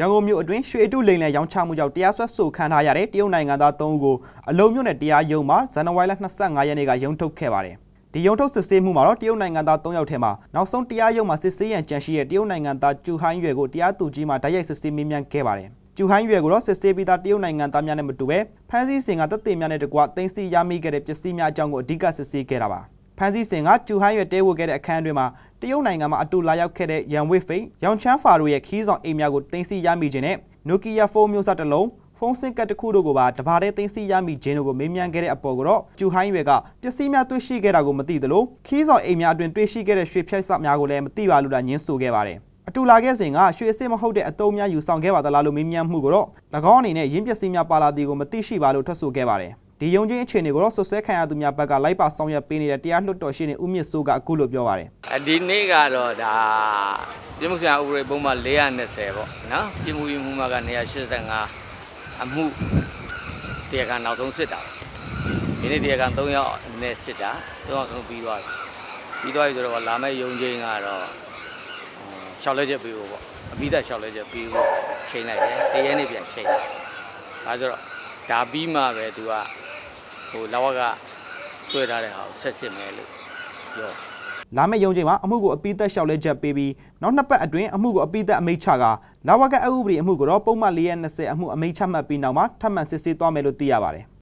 ရန်ကုန်မြို့အတွင်းရွှေအတုလိန်လယ်ရောင်းချမှုကြောင့်တရားစွဲဆိုခံထားရတဲ့တရုတ်နိုင်ငံသား3ဦးကိုအလုံးမြို့နယ်တရားရုံးမှာဇန်နဝါရီလ25ရက်နေ့ကရုံးထုတ်ခဲ့ပါတယ်။ဒီရုံးထုတ်စစ်ဆေးမှုမှာတော့တရုတ်နိုင်ငံသား3ယောက်ထဲမှာနောက်ဆုံးတရားရုံးမှာစစ်ဆေးရန်ကြံရှိတဲ့တရုတ်နိုင်ငံသားကျူဟိုင်းရွယ်ကိုတရားသူကြီးမှတိုက်ရိုက်စစ်ဆေးမေးမြန်းခဲ့ပါတယ်။ကျူဟိုင်းရွယ်ကိုတော့စစ်ဆေးပြီးသားတရုတ်နိုင်ငံသားများနဲ့မတူပဲဖမ်းဆီးစဉ်ကတပ်သေးများနဲ့တကွတင်စီရမိခဲ့တဲ့ပစ္စည်းများအကြောင်းကိုအဓိကစစ်ဆေးခဲ့တာပါ။ ဖန်စီစင်ကကျူဟိုင်းရွယ်တဲဝတ်ခဲ့တဲ့အခန်းအတွင်းမှာတရုတ်နိုင်ငံမှာအတူလာရောက်ခဲ့တဲ့ရန်ဝစ်ဖိတ်ရောင်ချမ်းဖာတို့ရဲ့ခီးဆောင်အိမ်များကိုတင်စီရမိခြင်းနဲ့နိုကီယာဖုန်းမျိုးစားတစ်လုံးဖုန်းစင်ကတ်တစ်ခုတို့ကိုပါတဘာတဲ့တင်စီရမိခြင်းတို့ကိုမေးမြန်းခဲ့တဲ့အပေါ်ကိုတော့ကျူဟိုင်းရွယ်ကပစ္စည်းများတွေ့ရှိခဲ့တာကိုမသိသလိုခီးဆောင်အိမ်များအတွင်တွေ့ရှိခဲ့တဲ့ရွှေဖြတ်စများကိုလည်းမသိပါလို့လာညင်းဆိုခဲ့ပါတယ်အတူလာခဲ့စဉ်ကရွှေအစစ်မဟုတ်တဲ့အတုံးများယူဆောင်ခဲ့ပါသလားလို့မေးမြန်းမှုကိုတော့၎င်းအနေနဲ့ရင်းပစ္စည်းများပါလာသည်ကိုမသိရှိပါလို့ထွက်ဆိုခဲ့ပါတယ် ဒီယုံချင်းအခြေအနေကိုတော့ဆွဆွဲခံရသူများဘက်ကလိုက်ပါဆောင်ရွက်ပေးနေတဲ့တရားလွှတ်တော်ရှိနေဦးမြင့်စိုးကအခုလိုပြောပါတယ်အဒီနေ့ကတော့ဒါပြည်မှုဆိုင်ရာဥပဒေပုံမှန်420ပေါ့နော်ပြည်မှုရေးမှုမှကနေ185အမှုတရားကနောက်ဆုံးစစ်တာဒီနေ့တရားက3ယောက်နဲ့စစ်တာ3ယောက်ဆုံးပြီးသွားပြီပြီးသွားပြီဆိုတော့လာမယ့်ယုံချင်းကတော့ရှောက်လဲချက်ပြီးဖို့ပေါ့အပြီးသက်ရှောက်လဲချက်ပြီးဖို့ချိန်လိုက်တယ်တရက်နေ့ပြန်ချိန်တယ်ဒါဆိုတော့ဒါပြီးမှပဲသူက ဟိုလောကဆွဲထားတဲ့ဟာကိုဆက်စစ်မယ်လို့ပြောလာမယ့်ရုံးချိန်မှာအမှုကိုအပိသက်လျှောက်လဲချက်ပေးပြီးနောက်နှစ်ပတ်အတွင်းအမှုကိုအပိသက်အမိန့်ချကလာဝကအဥပဒေအမှုကိုတော့ပုံမှန်420အမှုအမိန့်ချမှတ်ပြီးနောက်မှာထပ်မံစစ်ဆေးသွားမယ်လို့သိရပါတယ်